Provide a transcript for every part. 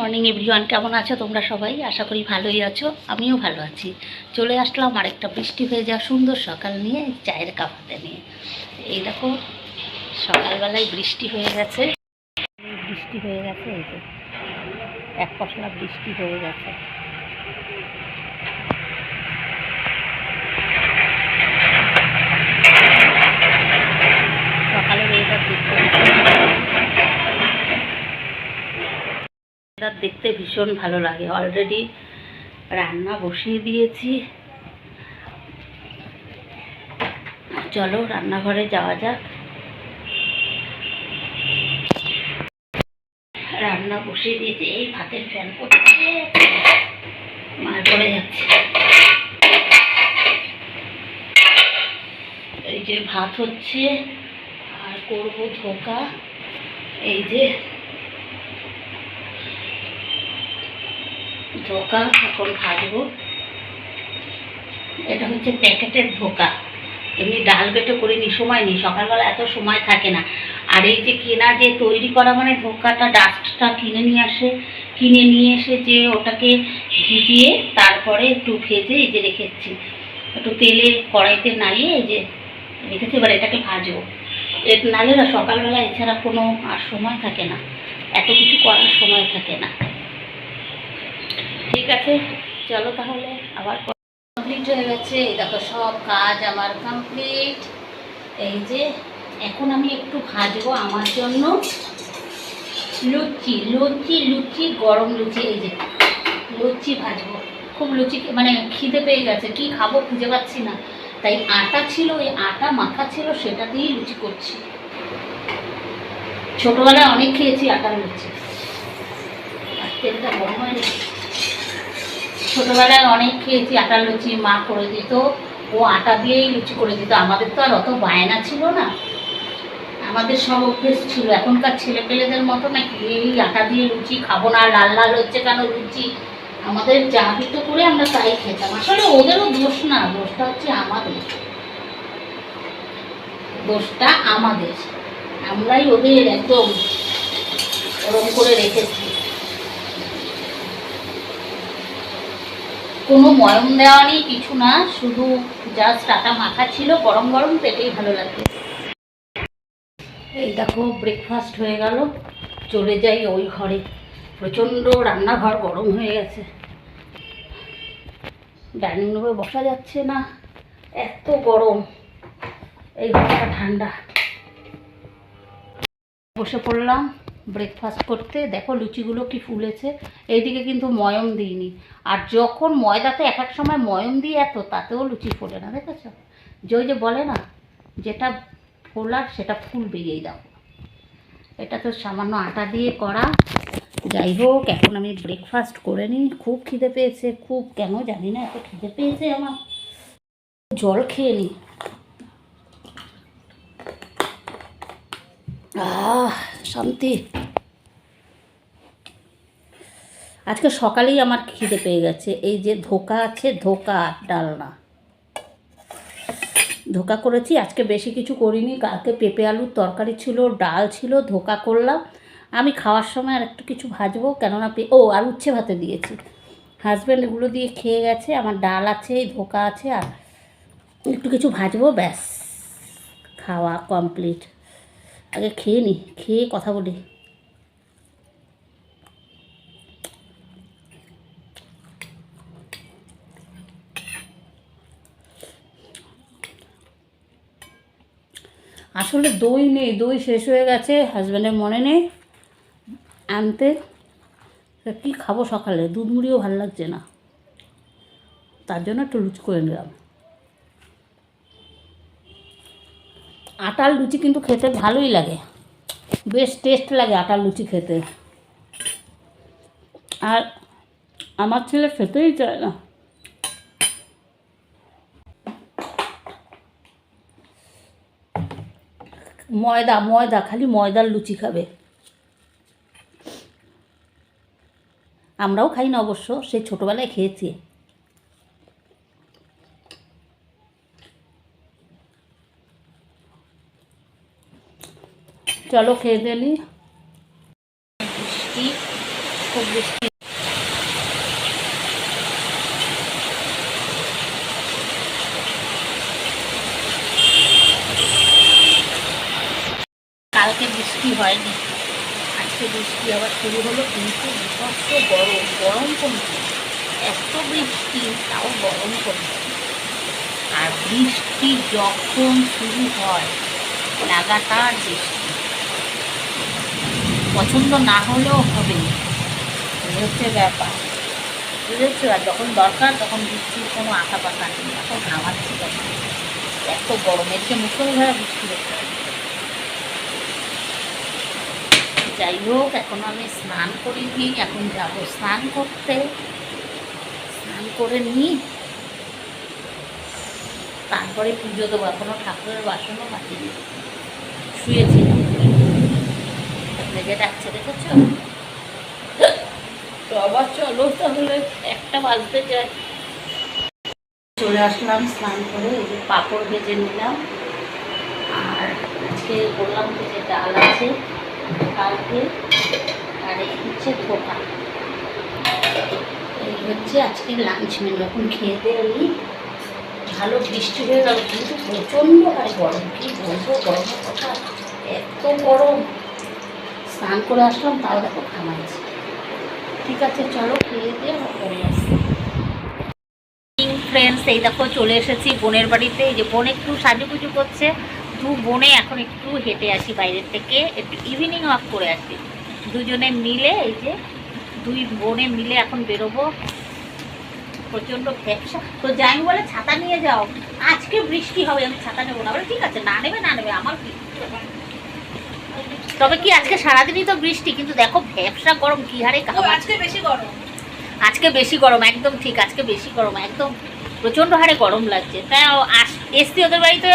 Morning everyone কেমন আছো তোমরা সবাই? আশা করি ভালোই আছো। আমিও ভালো আছি। চলে আসলাম আরেকটা বৃষ্টি হয়ে যাওয়া সুন্দর সকাল নিয়ে চায়ের কাপ হাতে নিয়ে। এই দেখো, সকালবেলায় বৃষ্টি হয়ে গেছে। বৃষ্টি হয়ে গেছে, এই যে। এক পশলা বৃষ্টি হয়ে গেছে। ভীষণ ভালো লাগে। অলরেডি রান্না বসিয়ে দিয়েছি। চলো, রান্নাঘরে যাওয়া যাক। রান্না বসিয়ে দিয়েছি। এই ভাতের ফ্যান করছে মার পড়ে যাচ্ছে। এই যে ভাত হচ্ছে, আর করব ধোকা। এই যে ধোকা এখন ভাজবো। এটা হচ্ছে প্যাকেটের ধোকা এমনি ডাল বেটে করিনি, সময় নেই। সকালবেলা এত সময় থাকে না। আর এই যে কেনা যে তৈরি করা মানে ধোকাটা ডাস্টটা কিনে নিয়ে আসে, কিনে নিয়ে এসে যে ওটাকে ভিজিয়ে তারপরে একটু ভেজে এই যে রেখেছি। একটু তেলে কড়াইতে নাড়িয়ে এই যে রেখেছি, এবার এটাকে ভাজবো। এর নাহলে না সকালবেলা এছাড়া কোনো আর সময় থাকে না। এত কিছু করার সময় থাকে না। ঠিক আছে, চলো তাহলে আবার কমপ্লিট হয়ে গেছে। দেখো সব কাজ আমার কমপ্লিট এই যে, এখন আমি একটু ভাজবো আমার জন্য লুচি। লুচি লুচি, গরম লুচি, এই যে লুচি ভাজবো। খুব লুচি মানে খিদে পেয়ে গেছে, কি খাব খুঁজে পাচ্ছি না। তাই আটা ছিল, ওই আটা মাখা ছিল, সেটা দিয়েই লুচি করছি। ছোটবেলায় অনেক খেয়েছি আটার লুচি। আর তেলটা গরম হয়ে ছোটবেলায় অনেক খেয়েছি আটার লুচি, মা করে দিত, ও আটা দিয়েই লুচি করে দিত। আমাদের তো আর অত বায়না ছিল না। আমাদের সব অভ্যেস ছিল। এখনকার ছেলে পেলেদের মতো নাকি এই আটা দিয়ে লুচি খাব না, লাল লাল হচ্ছে কেন লুচি? আমাদের যা দিত করে আমরা তাই খেতাম। আসলে ওদেরও দোষ না, দোষটা হচ্ছে আমাদের। দোষটা আমাদের। আমরাই ওদের একদম ওরম করে রেখেছি। কোনো ময়ম দেওয়া নেই, কিছু না, শুধু জাস্ট আটা মাখা ছিল, গরম গরম পেটেই ভালো লাগবে এই দেখো ব্রেকফাস্ট হয়ে গেল, চলে যাই ওই ঘরে। প্রচণ্ড রান্নাঘর গরম হয়ে গেছে। ডাইনিং রুমে বসা যাচ্ছে না, এত গরম। এই ঘরটা ঠান্ডা। বসে পড়লাম ব্রেকফাস্ট করতে। দেখো লুচিগুলো কি ফুলেছে। এইদিকে কিন্তু ময়ম দিইনি। আর যখন ময়দাতে এক এক সময় ময়ম দিই এত, তাতেও লুচি ফোলে না, দেখেছ? যে যে বলে না, যেটা ফোলার সেটা ফুলবে এই দেখো এটা তো সামান্য আটা দিয়ে করা। যাই হোক, এখন আমি ব্রেকফাস্ট করে নিই। খুব খিদে পেয়েছে, খুব কেন জানি না, এত খিদে পেয়েছে আমার। জল খেয়ে নিই। শান্তি। আজকে সকালেই আমার খিদে পেয়ে গেছে। এই যে ধোকা আছে, ধোকা ডালনা। ধোকা করেছি, আজকে বেশি কিছু করিনি। কালকে পেঁপে আলুর তরকারি ছিল, ডাল ছিল, ধোকা করলাম। আমি খাওয়ার সময় আর একটু কিছু ভাজবো, কেননা ও, আর উচ্ছে ভাতে দিয়েছি। হাজব্যান্ড এগুলো দিয়ে খেয়ে গেছে, আমার ডাল আছে, ধোকা আছে, আর একটু কিছু ভাজবো, ব্যাস। খাওয়া কমপ্লিট আগে খেয়ে নি, খেয়ে কথা বলি। আসলে দই নেই, দই শেষ হয়ে গেছে হাজব্যান্ডের মনে নেই, আনতে। কী খাব সকালে? দুধ মুড়িও ভালো লাগছে না। তার জন্য একটু লুচি করে নিলাম। আটার লুচি কিন্তু খেতে ভালোই লাগে। বেশ টেস্ট লাগে আটার লুচি খেতে। আর আমার ছেলে খেতেই চায় না। ময়দা ময়দা, খালি ময়দার লুচি খাবে। আমরাও খাই না অবশ্য, সে ছোটোবেলায় খেয়েছি। চলো খেয়ে বৃষ্টি খুব বৃষ্টি কালকে বৃষ্টি হয়নি। আজকে বৃষ্টি আবার শুরু হলো, কিন্তু বিভৎস গরম গরম কমছে। এত বৃষ্টি, তাও গরম কমছে। আর বৃষ্টি যখন শুরু হয়, লাগাতার বৃষ্টি। পছন্দ না হলেও হবে এই হচ্ছে ব্যাপার? বুঝেছ? আর যখন দরকার, তখন বৃষ্টির কোনো আশা পাতা নেই। এখন ঘামাচ্ছি তখন এত গরমের যে মুসলধারা বৃষ্টি হচ্ছে। যাই হোক, এখন আমি স্নান করিনি, এখন যাব স্নান করতে। স্নান করে নিই তারপরে পুজো দেবো, এখনও ঠাকুরের বাসনও মাটিনি শুয়েছিলাম। লেগে যাচ্ছে দেখেছ? তো আবার চলো তাহলে, একটা বাজতে যায়। চলে আসলাম স্নান করে, এই যে পাঁপড় ভেজে নিলাম। আর আজকে বললাম যে ডাল আছে। এই হচ্ছে আজকে লাঞ্চ খেয়ে নিই ভালো বৃষ্টি হয়ে গেল, কিন্তু প্রচণ্ড হারে গরম। কি বলব কথা এত গরম। স্নান করে আসলাম, তাও দেখো খামাইছে ঠিক আছে, চলো খেয়ে দিয়ে আসছি ফ্রেন্ডস এই দেখো চলে এসেছি বোনের বাড়িতে। এই যে বোন একটু সাজুগুজু করছে। দু বোনে এখন একটু হেঁটে আসি বাইরের থেকে একটু ইভিনিং ওয়াক করে আসি। দুজনে মিলে এই যে দুই বোনে মিলে এখন বেরোবো। প্রচণ্ড ব্যবসা। তো যাই বলে ছাতা নিয়ে যাও। আজকে বৃষ্টি হবে আমি ছাতা নেব না। বলে ঠিক আছে না নেবে না নেবে আমার কি? তবে কি আজকে সারাদিনই তো বৃষ্টি কিন্তু দেখো ব্যবসা গরম কি হারে আজকে বেশি গরম। আজকে বেশি গরম একদম ঠিক আজকে বেশি গরম একদম প্রচণ্ড হারে গরম লাগছে। তাই এসছি ওদের বাড়িতে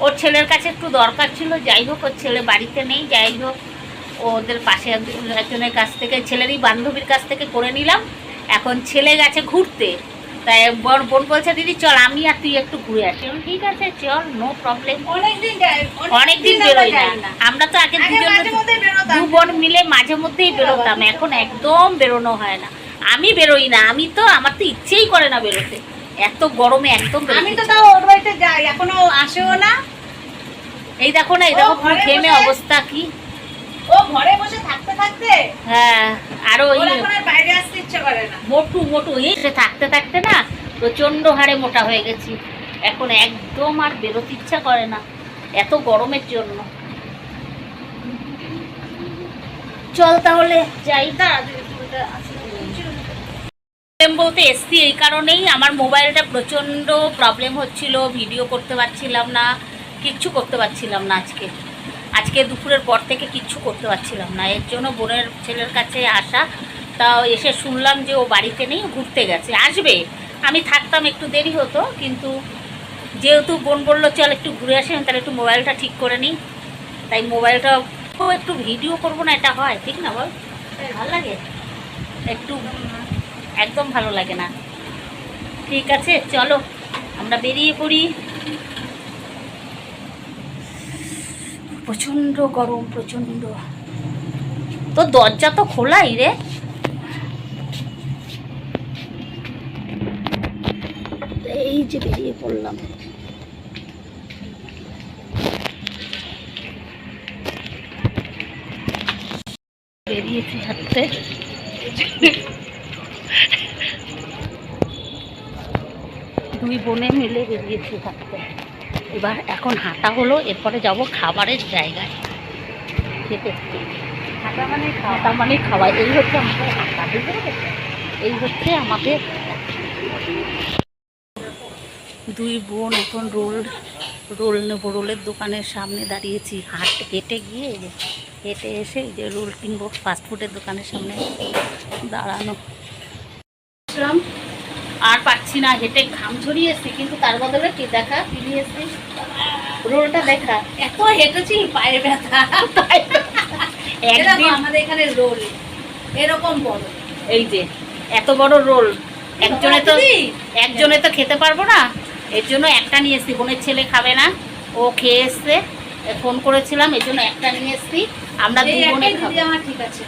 ওর ছেলের কাছে একটু দরকার ছিল যাই হোক ওর ছেলে বাড়িতে নেই যাই হোক ওদের পাশে একজন- একজনের কাছ থেকে ছেলেরই বান্ধবীর কাছ থেকে করে নিলাম। এখন ছেলে গেছে ঘুরতে। তাই বোন বোন বলছে দিদি চল আমি আর তুই একটু ঘুরে আসি। ঠিক আছে চল নো প্রবলেম অনেকদিন অনেকদিন আমরা বেরোই না। আমরা তো আগে দু বোন মিলে মাঝে মধ্যেই বেরোতাম। এখন একদম বেরোনো হয় না। আমি বেরোই না। আমি তো আমার তো ইচ্ছেই করে না বেরোতে। এত গরমে একদম আমি তো তাও যাই এখনও আসেও না। এই দেখো না এই দেখো ঘরে ঘেমে অবস্থা কি। ও ঘরে বসে থাকতে থাকতে? হ্যাঁ আরও ওই বাইরে আসতে ইচ্ছে করে না। মোটু মোটু এই থাকতে থাকতে না প্রচণ্ড হারে মোটা হয়ে গেছি। এখন একদম আর বেরোতে ইচ্ছা করে না এত গরমের জন্য। চল তাহলে যাই। দাঁড়া। প্রবলেম বলতে এসছি এই কারণেই। আমার মোবাইলটা প্রচণ্ড প্রবলেম হচ্ছিল ভিডিও করতে পারছিলাম না, কিচ্ছু করতে পারছিলাম না আজকে। আজকে দুপুরের পর থেকে কিচ্ছু করতে পারছিলাম না। এর জন্য বোনের ছেলের কাছে আসা তাও এসে শুনলাম যে ও বাড়িতে নেই ঘুরতে গেছে। আসবে। আমি থাকতাম একটু দেরি হতো, কিন্তু যেহেতু বোন বলল, চল একটু ঘুরে আসি, আমি তাহলে একটু মোবাইলটা ঠিক করে নিই। তাই মোবাইলটা একটু ভিডিও করব না, এটা হয়। ঠিক না বল? ভালো লাগে। একটু একদম ভালো লাগে না। ঠিক আছে, চলো, আমরা বেরিয়ে পড়ি। প্রচণ্ড গরম, প্রচণ্ড। তো দরজা তো খোলাই রে। এই যে বেরিয়ে পড়লাম। বেরিয়েছি হাঁটতে। দুই বোনে মিলে বেরিয়েছি থাকতে। এবার এখন হাঁটা হলো এরপরে যাব খাবারের জায়গায়। খেতে। হাঁটা মানে হাঁটা মানে খাওয়া। এই হচ্ছে আমাদের হাঁটা? এই হচ্ছে আমাদের দুই বোন এখন রোল রোল নেব রোলের দোকানের সামনে দাঁড়িয়েছি। হাট হেঁটে গিয়ে হেঁটে এসে এই যে রোল কিনবো ফাস্টফুডের দোকানের সামনে দাঁড়ানো। আসলাম আর পাচ্ছি না হেঁটে ঘাম ঝরিয়ে এসছি কিন্তু তার বদলে কি দেখা? কিনে এসছি রোলটা দেখা। এত হেঁটেছি পায়ে ব্যথা একদিন আমাদের এখানে রোল। এরকম বড়। এই যে এত বড় রোল। একজনে তো একজনে তো খেতে পারব না। এর জন্য একটা নিয়ে এসছি বোনের ছেলে খাবে না। ও খেয়ে এসছে ফোন করেছিলাম এর জন্য একটা নিয়ে এসছি। আমরা এই দু বোনে খাব। আমার ঠিক আছে।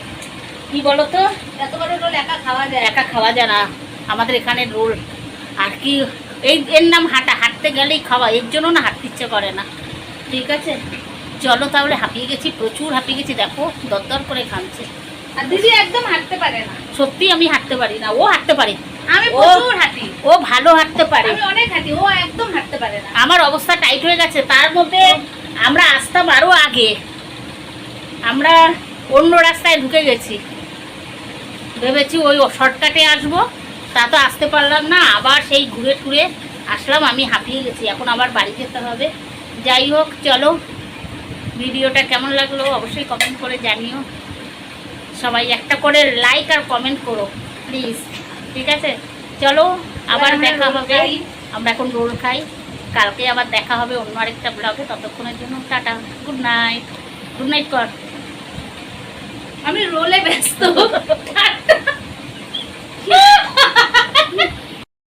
কি বলো তো এত বড় রোল একা খাওয়া যায় একা খাওয়া যায় না। আমাদের এখানে রোল। আর কি এই এর নাম হাঁটা হাঁটতে গেলেই খাওয়া এর জন্য না হাঁটতে ইচ্ছে করে না। ঠিক আছে? চলো তাহলে হাঁপিয়ে গেছি প্রচুর হাঁপিয়ে গেছি দেখো দরদর করে ঘামছে। আর দিদি একদম হাঁটতে পারে না। সত্যি আমি হাঁটতে পারি না ও হাঁটতে পারে। আমি প্রচুর হাঁটি। ও ভালো হাঁটতে পারে। আমি অনেক হাঁটি ও একদম হাঁটতে পারে না। আমার অবস্থা টাইট হয়ে গেছে তার মধ্যে আমরা আসতাম আরও আগে। আমরা অন্য রাস্তায় ঢুকে গেছি। ভেবেছি ওই শর্টকাটে আসব। তা তো আসতে পারলাম না আবার সেই ঘুরে টুরে আসলাম আমি হাঁপিয়ে গেছি। এখন আবার বাড়ি যেতে হবে। যাই হোক চলো। ভিডিওটা কেমন লাগল অবশ্যই কমেন্ট করে জানিও। সবাই একটা করে লাইক আর কমেন্ট করো প্লিজ ঠিক আছে? চলো আবার দেখা হবে। আমরা এখন রোল খাই। কালকে আবার দেখা হবে অন্য আরেকটা ব্লগে ততক্ষণের জন্য tata good night good night কর। আমি রোলে ব্যস্ত।